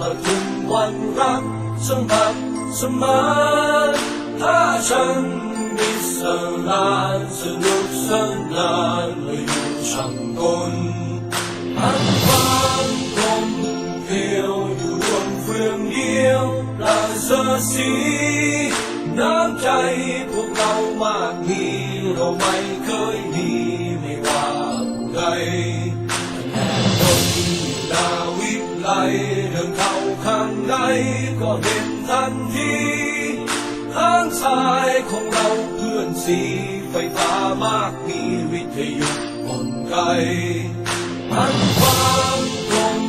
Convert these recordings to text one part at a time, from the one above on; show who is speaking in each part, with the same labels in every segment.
Speaker 1: 來團混合，信合信物，他唱別常難，誰沒信難？雷如長棍，恨翻共票，搖動扶搖，難實施，難計，僕牛默念，路迷佢。 เห็นทันทีข้างซ้ายของเราเพื่อนสีไฟฟ้ามากมีวิทยุกลไกอันความกลม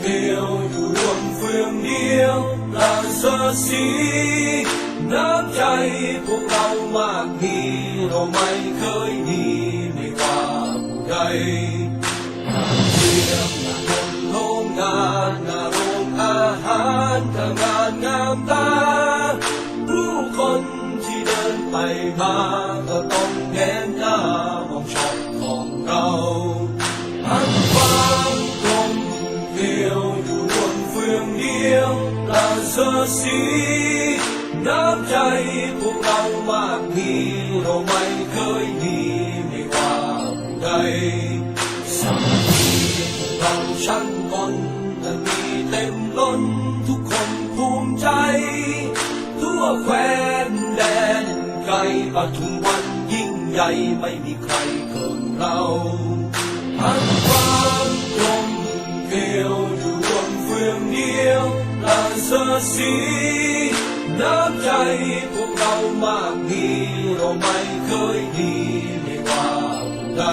Speaker 1: เกลียวอยู่รวมเฟืองเดียวลาเสสีน้ำใจพวกเรามากมีเราไม่เคยมีไม่ว่าผู้ใด ทำงานงามตา ผู้คนที่เดินไปมาก็ต้องแงนหน้ามองช็อปของเรา อันความกลมเกลียวอยู่บนเฟืองเดียวลาเสสี น้ำใจพวกเรามากมีเราไม่เคยมีไม่ว่าผู้ใด นั้นมีเต็มล้นทุกคนภูมิใจ ทั่วแคว้นแดนไกลปทุมวันยิ่งใหญ่ไม่มีใครเกินเราอันความกลมเกลียวอยู่บนเฟืองเดียวลาเสือสีน้ำใจพวกเรามากมีเราไม่เคยมีไม่ว่าผู้ใด